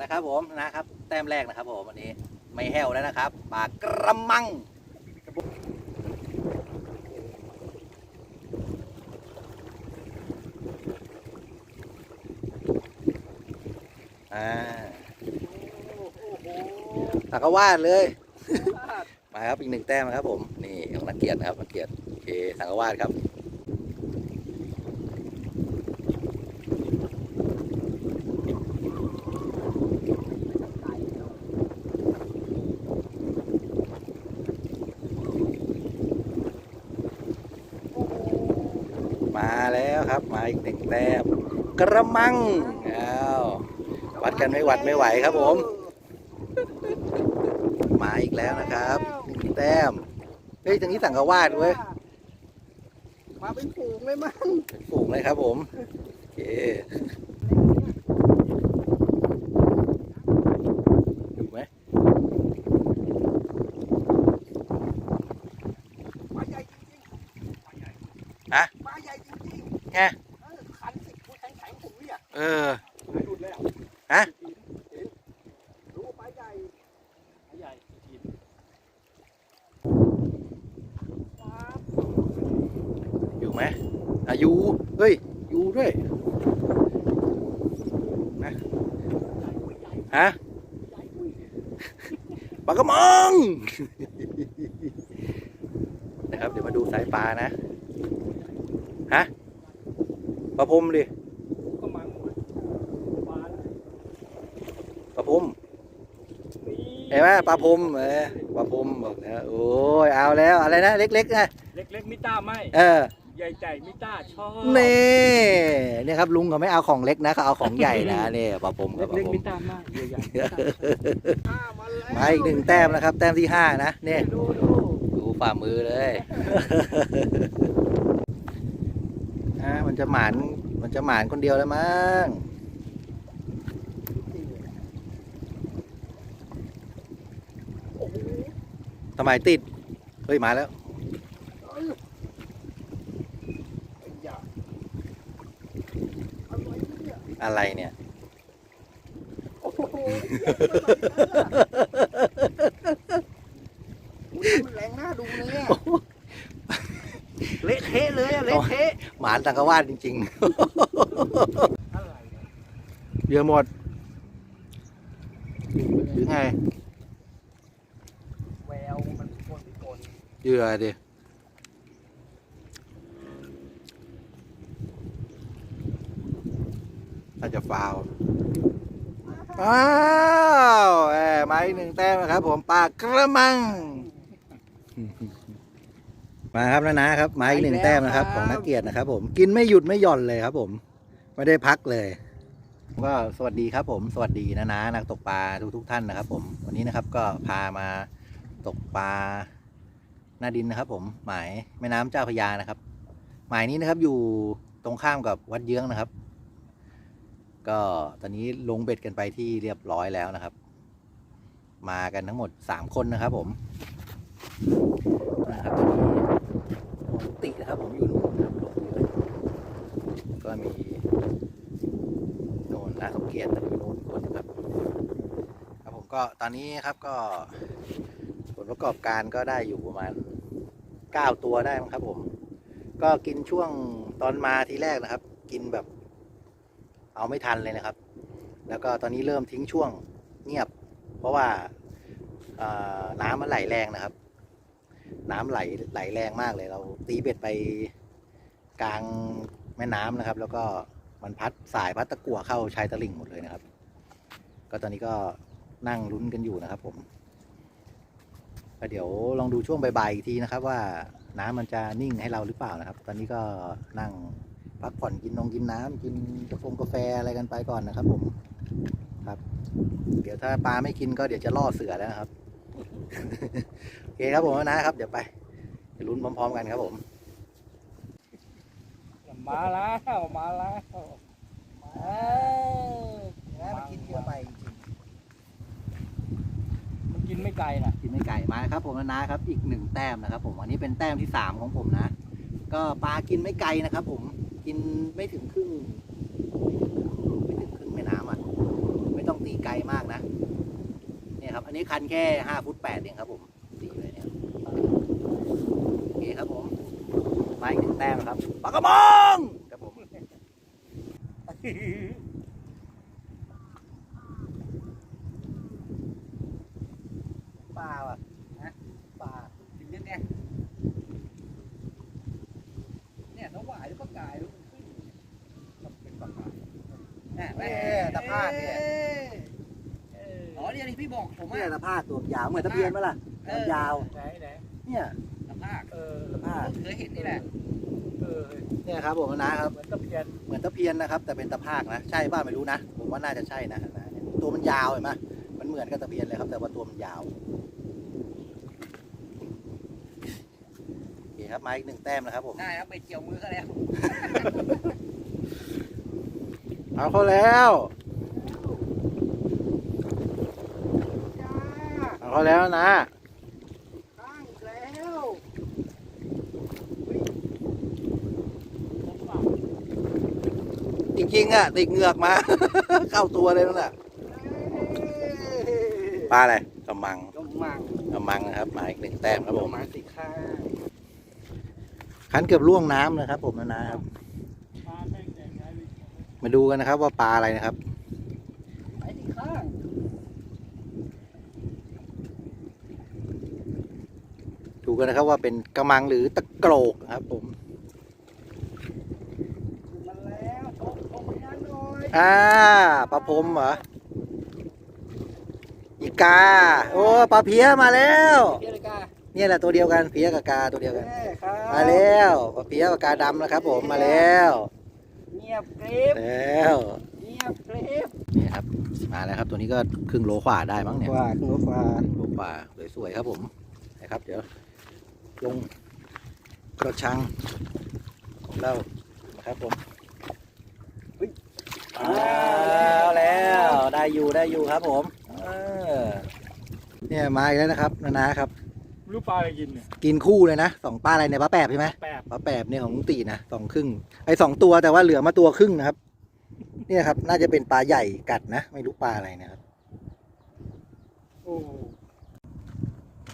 แล้วครับผมนะครับ แต้มแรกนะครับผมวันนี้ไม่แห้วแล้วนะครับปลากระมังอ่าตากวาดเลย มาครับอีกหนึ่งแต้มนะครับผม นี่ของนักเกียรตินะครับนักเกียรติโอเคสังกวาดครับ มาแล้วครับ มาอีกหนึ่งแต้มกระมังอ้าววัดกันไม่หวัดไม่ไหวครับผม มาอีกแล้วนะครับหนึ่งแต้มเฮ้ยตรงนี้สังกวาดเว้ยมาเป็นฝูงเลยมั้งเป็นฝูงเลยครับผมโอเคอยู่ไหมปลาใหญ่จริงๆปลาใหญ่ฮะปลาใหญ่จริงไง ๆเออคันสิพูดแข็งๆผมเนี่ย เออ ไม่ดูดเลยอะ ฮะ รู้ว่าปลาใหญ่ปลาใหญ่ อยู่ไหม อะอยู่เฮ้ยอยู่ด้วยนะฮะปลากระมังนะครับ เดี๋ยวมาดูสายปลานะฮะปลาพรมดิก็มังปลาปลาพรมเห็นไหมปลาพรมเออปลาพรมบอกแล้วโอ้ยเอาแล้วอะไรนะเล็กๆนะเล็กๆมิต้าไม่เออ ใหญ่ใจมิต้าชอบนี่เนี่ยครับลุงเขาไม่เอาของเล็กนะเขาเอาของใหญ่นะนี่ปลาพรมครับปลาเล็กพรๆมิมต้ามากใหญ่ๆมาแล้วมาอีกหนึ่งแต้มนะครับ แต้มที่ห้านะเนี่ยดูดูดูฝ่ามือเลยอ่ามันจะหมานมันจะหมานคนเดียวแล้วมั้งทำไมติดเฮ้ยมาแล้ว อะไรเนี่ยโอ้โหมันแรงหน้าดูเลยอะเละเทะเลยอะเละเทะหมานสังกวาดจริงอะไรๆเยอะหมดหรือไงแววมันโคนพิกล เหยื่อดิ ถ้าจะฟาวล์อ้าวแหมมาอีกหนึ่งแต้มนะครับ ผมปลากระมัง มาครับนะนะครับมาอีกหนึ่งแต้มนะครับ ของนักเกียรตินะครับ ผมกินไม่หยุดไม่หย่อนเลยครับ ผม ไม่ได้พักเลย ก็สวัสดีครับ ผมสวัสดีนะนะนักตกปลาทุกทุกๆท่านนะครับ ผมวันนี้นะครับก็พามาตกปลาหน้าดินนะครับ ผมหมายแม่น้ำเจ้าพระยานะครับ หมายนี้นะครับอยู่ตรงข้ามกับวัดเยื้องนะครับ ก็ตอนนี้ลงเบ็ดกันไปที่เรียบร้อยแล้วนะครับ มากันทั้งหมดสามคนนะครับผมนะครับตอนนี้ตินะครับผมอยู่นู่นครับลงอยู่เก็มีโน่นนาสมเกียรติอยู่นู่นคนนะครับ ครับผมก็ตอนนี้ครับก็ผลประกอบการก็ได้อยู่ประมาณเก้าตัวได้ครับผม ก็กินช่วงตอนมาทีแรกนะครับ กินแบบ เอาไม่ทันเลยนะครับ แล้วก็ตอนนี้เริ่มทิ้งช่วงเงียบ เพราะว่าน้ำมันไหลแรงนะครับ น้ำไหลไหลแรงมากเลย เราตีเบ็ดไปกลางแม่น้ำนะครับ แล้วก็มันพัดสายพัดตะกั่วเข้าชายตลิ่งหมดเลยนะครับ ก็ตอนนี้ก็นั่งลุ้นกันอยู่นะครับผมก็เดี๋ยวลองดูช่วงบ่ายๆอีกทีนะครับ ว่าน้ำมันจะนิ่งให้เราหรือเปล่านะครับ ตอนนี้ก็นั่ง พักผ่อนกินนงกินน้ำกินกาแฟกาแฟอะไรกันไปก่อนนะครับ ผมครับ เดี๋ยวถ้าปลาไม่กินก็เดี๋ยวจะล่อเสือแล้วนะครับโอเคครับผมนะครับ เดี๋ยวไปไปลุ้นพร้อมๆกันครับผม มาแล้วมาแล้วมาแล้วมันกินเยอะไปจริงมันกินไม่ไกลนะกินไม่ไก่มาครับผมนะนะครับ อีกหนึ่งแต้มนะครับ ผมอันนี้เป็นแต้มที่สามของผมนะ ก็ปลากินไม่ไกลนะครับ ผม กินไม่ถึงครึ่งไม่ถึงครึ่งแม่น้ำอะ ไม่ต้องตีไกลมากนะ เนี่ยครับ อันนี้คันแค่ห้าฟุตแปดเองครับผมตีเลยเนี่ยโอเคครับผมมาอีกหนึ่งแต้มครับปากกระมองครับผม ปลาว่ะนะปลา ถึงยังไงเนี่ยน้องหวายหรือปลากายหรือมันขึ้นต้องเป็นปลากายแหม่ เอ๊ะตะภาคเนี่ยอ๋อเนี่ยที่พี่บอกผมเนี่ยอะตะภาคตัวยาวเหมือนตะเพียนไหมล่ะเออยาว ไหนไหนเนี่ยตะภาคเออตะภาคเคยเห็นนี่แหละเออเนี่ยครับผมนะครับ เหมือนตะเพียนเหมือนตะเพียนนะครับ แต่เป็นตะภาคนะใช่ป่ะไม่รู้นะผมว่าน่าจะใช่นะนะเนี่ยตัวมันยาวเห็นไหมมันเหมือนกับตะเพียนเลยครับ แต่ว่าตัวมันยาวโอเคครับมาอีกหนึ่งแต้มนะครับผมได้ครับไปเจียวมือก็แล้วเอาเขาแล้ว จ้า เอาเขาแล้วนะข้างอีกแล้วจริงๆอะติดเหงือกมา เข้าตัวเลยนั่นแหละปลาอะไรกำมังกำมังกำมังนะครับมาอีกหนึ่งแต้มครับผม มาสิข้างคันเกือบล่วงน้ำนะครับผมนะนะครับปลาแม่งแดงไงเลยมาดูกันนะครับว่าปลาอะไรนะครับ ไปสิข้าง ดู กันนะครับว่าเป็นกระมังหรือตะโกรกนะครับผมมาแล้วตกตกไปนั่นหน่อยอ่าปลาพรมเหรออีกา โอ้ปลาเพี้ยมาแล้วเพียรกาเนี่ยแหละตัวเดียวกันเพี้ยกับกาตัวเดียวกันแม่ครับมาแล้วปลาเพี้ยกับกาดำนะครับ ผมมาแล้วเงียบกริบแล้วเงียบกริบนี่ครับมาแล้วครับ ตัวนี้ก็ครึ่งโลขวาได้มั้งเนี่ยว่าหนูฟ้าครึ่งโลขวาสวยๆครับผมนะครับเดี๋ยว ลงกระชังของเรานะครับผมเอาแล้วได้อยู่ได้อยู่ครับผมเออเนี่ยมาอีกแล้วนะครับนานาครับไม่รู้ปลาอะไรกินเนี่ย กินคู่เลยนะสองปลาอะไรเนี่ยปลาแปบใช่ไหมแปบปลาแปบเนี่ยของลุงตีนะสองครึ่งไอ้สองตัวแต่ว่าเหลือมาตัวครึ่งนะครับ เนี่ยครับ น่าจะเป็นปลาใหญ่กัดนะ ไม่รู้ปลาอะไรนะครับโอ้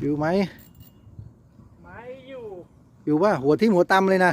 อยู่ไหมไม่อยู่ อยู่ว่าหัวทิ่มหัวตำเลยนะ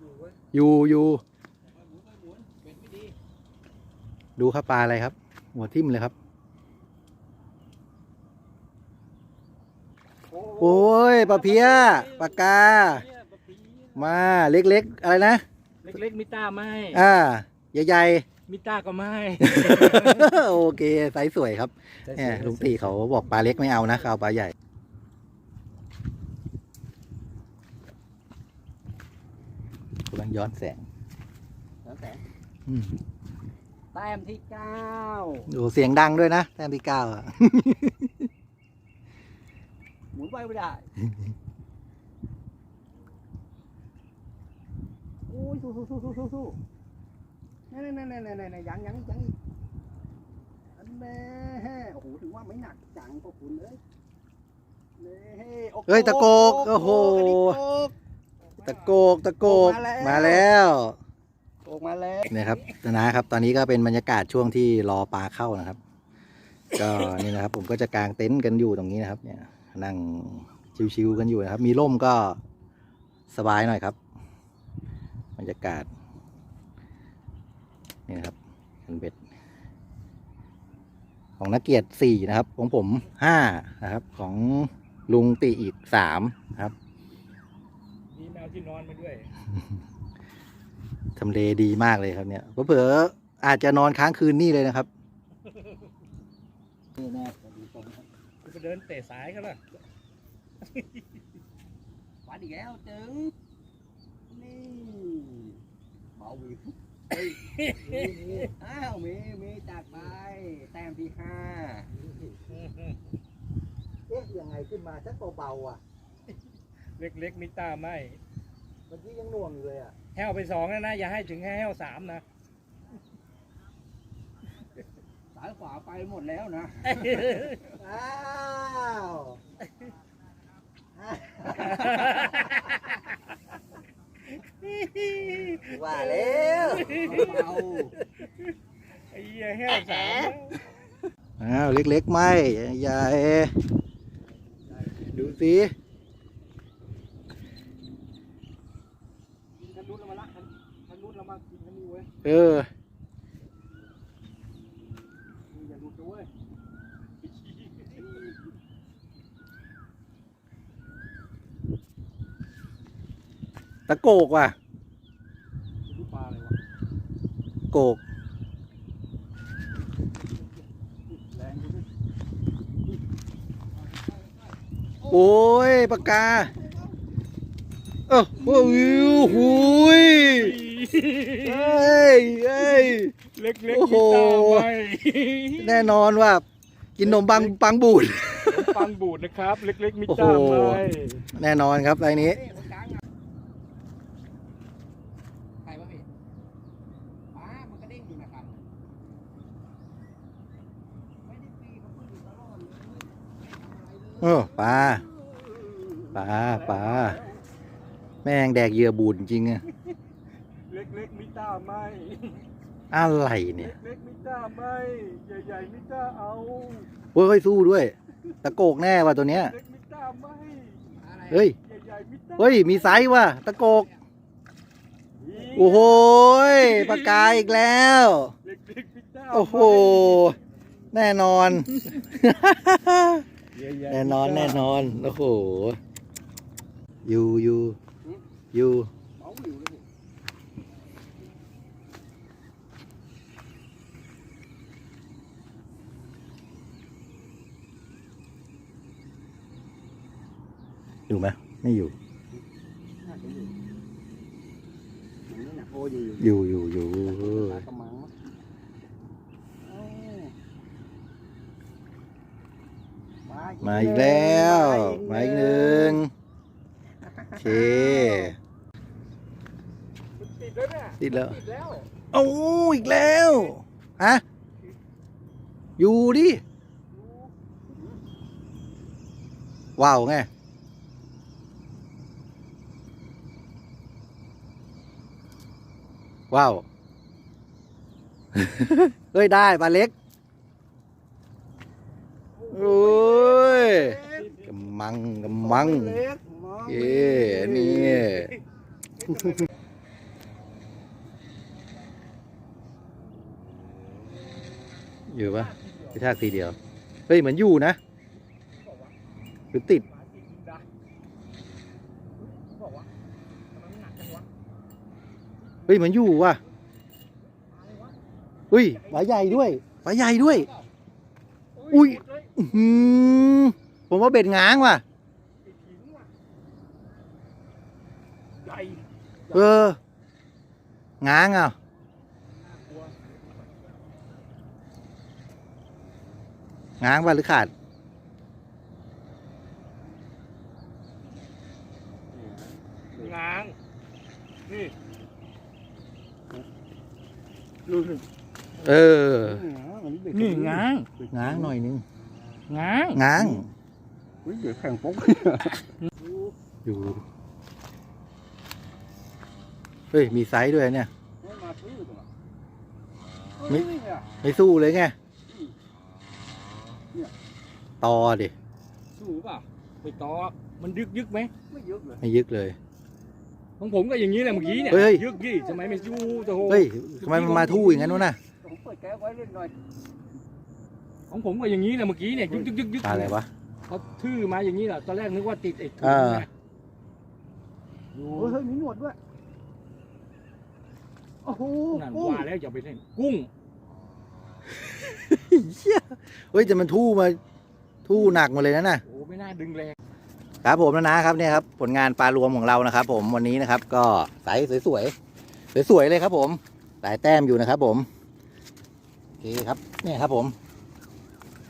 อยู่เว้ยอยู่อยู่หมุนไปหมุนเป็นไม่ดีดูครับปลาอะไรครับ หัวทิ่มเลยครับ โอ้ยปลาเพี้ยปลากาเนี่ยปลาเพี้ยมาเล็กๆ อะไรนะ เล็กๆมิต้าไม่อ่าใหญ่มิต้าก็ไม่ๆโอเคไซส์สวยครับเนี่ยลุงตีเขาบอกปลาเล็กไม่เอานะเขาเอาปลาใหญ่กำลัง ย้อนแสงแล้วแต่อืมแต้มที่เก้าดูเสียงดังด้วยนะแต้มที่เก้าอะ หมุนไปไม่ได้ โอ้ยสู้สู้สู้สู้สู้สู้นั่นนั่นนั่นนั่นนั่นยังยังยังอีกอันแม่โอ้โหถือว่าไม่หนักจังพวกคุณเลยนี่โอ้โหเฮ้ยตะโกกโอ้โหตะโกก ตะโกกมาแล้วมาแล้วโกกมาแล้วเนี่ยครับนะครับ ตอนนี้ก็เป็นบรรยากาศช่วงที่รอปลาเข้านะครับ ก็นี่นะครับ ผมก็จะกางเต็นท์กันอยู่ตรงนี้นะครับ เนี่ย นั่งชิวๆกันอยู่นะครับ มีร่มก็สบายหน่อยครับ บรรยากาศนี่นะครับกันเบ็ด ของนักเกียรติสี่นะครับ ของผมห้านะครับ ของลุงติอีกสามนะครับมีแมว ที่นอนมาด้วยทำเลดีมากเลยครับเนี่ยเผลอๆอาจจะนอนค้างคืนนี่เลยนะครับนี่แน่ดูตรงจะไปเดินเตะสายเขาล่ะวัดอีกแล้วจึงนี่เบาวิวเฮ้ยอ้าวมีมีจัดไปแต้มที่ห้าเอ๊ะยังไงขึ้นมาชักเบาๆอะ เล็กๆมิต้าไม่เมื่อกี้ยังหน่วงอยู่เลยอะแห้วไปสองแล้วนะ อย่าให้ถึงแห้วสามนะ สายขวาไปหมดแล้วนะ อ้าวว่าแล้วเบาไอ้เหี้ยแห้วสามนะอ้าวเล็กๆไม่ใหญ่ดูสิ กินคันนู้นเรามาละคันคันนู้นเรามากินคันนี้ เออตะโกกว่ะโกกโอ้ยปากกา เออโอ้ยหุย เอ้ยเอ้ย เล็กโอ้ๆโหมีตาไหมแน่นอนว่า กินนมปังปังบูดปังบูดนะครับ เล็กๆมีโอ้โหตาไหมแน่นอนครับไรนี้เฮ้ยคนกลางอะใครวะพี่ปลามันก็เด้งอยู่นะครับไม่ได้ปีเขาพูดอยู่ตลอดเลยไม่ทำอะไรเลยเออปลาปลาปลาแม่งแดกเหยื่อบูดจริงอะเล็กๆมีตา ไหมอะไรเนี่ยเล็กๆมีตาไหมใหญ่ๆมีตาเอาเฮ้ยสู้ด้วยตะโกกแน่ว่ะตัวเนี้ยเล็กมีตาไหมอะไรเฮ้ยใหญ่ๆมีตาเฮ้ยมีไซส์ว่ะตะโกกโอ้โหยปากกาอีกแล้ว เล็กๆมีตาไหมโอ้โหแน่นอนใหญ่ๆแน่นอนมีตาแน่นอนโอ้โหอยู่อยู่อยู่เมาอยู่เลยพี่ อยู่ไหมไม่อยู่ น่าจะอยู่อย่างนี้นะโอ้อยู่อยู่อยู่อยู่อยู่ปลากระมังมั้งเอ้ามามาอีกแล้ว มาอีกหนึ่งโอเค ติดแล้วเนี่ยติดแล้ว ติดแล้วโอ้อีกแล้วฮะอยู่ดิว้าวไง ว้าวเฮ้ยได้ปลาเล็กโอ้ยกำมังกำมังเล็กมองเอ้นี่อยู่ปะกระชากทีเดียว เฮ้ยเหมือนอยู่นะ หรือติดหมาติดดักบอกว่าทำไมมันหนักจังวะ เฮ้ยเหมือนอยู่ว่ะเฮ้ยปลาใหญ่ด้วยปลาใหญ่ด้วย อุ้ยหมดเลยอื้อหือผมว่าเบ็ดง้างว่ะติดหินว่ะใหญ่เออง้างอะกลัวง้างป่ะหรือขาด ง้าง นี่ ดูสิเออ นี่ง้างง้างหน่อยนึงง้างง้างเฮ้ยเดี๋ยวแข่งป๊กอยู่เฮ้ยมีไซส์ด้วยเนี่ยไม่มาซื้อตัวไม่เฮ้ยเนี่ยไม่สู้เลยไงเนี่ยต่อดิ สู้เปล่าไปต่อมันยึกยึกไหมไม่เยอะเลยไม่ยึกเลย ของผมก็อย่างนี้แหละเมื่อกี้เนี่ยเฮ้ย ยึกยี่ทำไมไม่สู้โอ้โหเฮ้ยทำไมมันมาทู่อย่างนั้นวะน่ะผมเปิดแก๊สไว้เล่นหน่อยของผมก็อย่างนี้แหละเมื่อกี้เนี่ยยึกยึกยึกยึกปลาอะไรวะ เขาทื่อมาอย่างนี้แหละตอนแรกนึกว่าติดไอ้ถุงเออ นะอยู่เฮ้ยเฮ้ยมีหนวดด้วยโอ้โหนั่นกุ้งว่าแล้วอย่าไปเล่นกุ้งเหี้ยเฮ้ยแต่มันทู่มา ทู่หนักมาเลยนะน่ะโอ้ไม่น่าดึงแรง ครับผมนะนะครับเนี่ยครับผลงานปลารวมของเรานะครับ ผมวันนี้นะครับ ก็ใสสวยๆสวยๆเลยครับผมหลายแต้มอยู่นะครับ ผมโอเคครับเนี่ยครับผม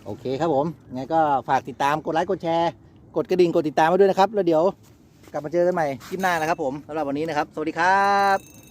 โอเคครับผมไงก็ฝากติดตามกดไลค์กดแชร์ กดกระดิ่งกดติดตามมาด้วยนะครับ แล้วเดี๋ยวกลับมาเจอกันใหม่คลิปหน้านะครับ ผมสำหรับวันนี้นะครับ สวัสดีครับ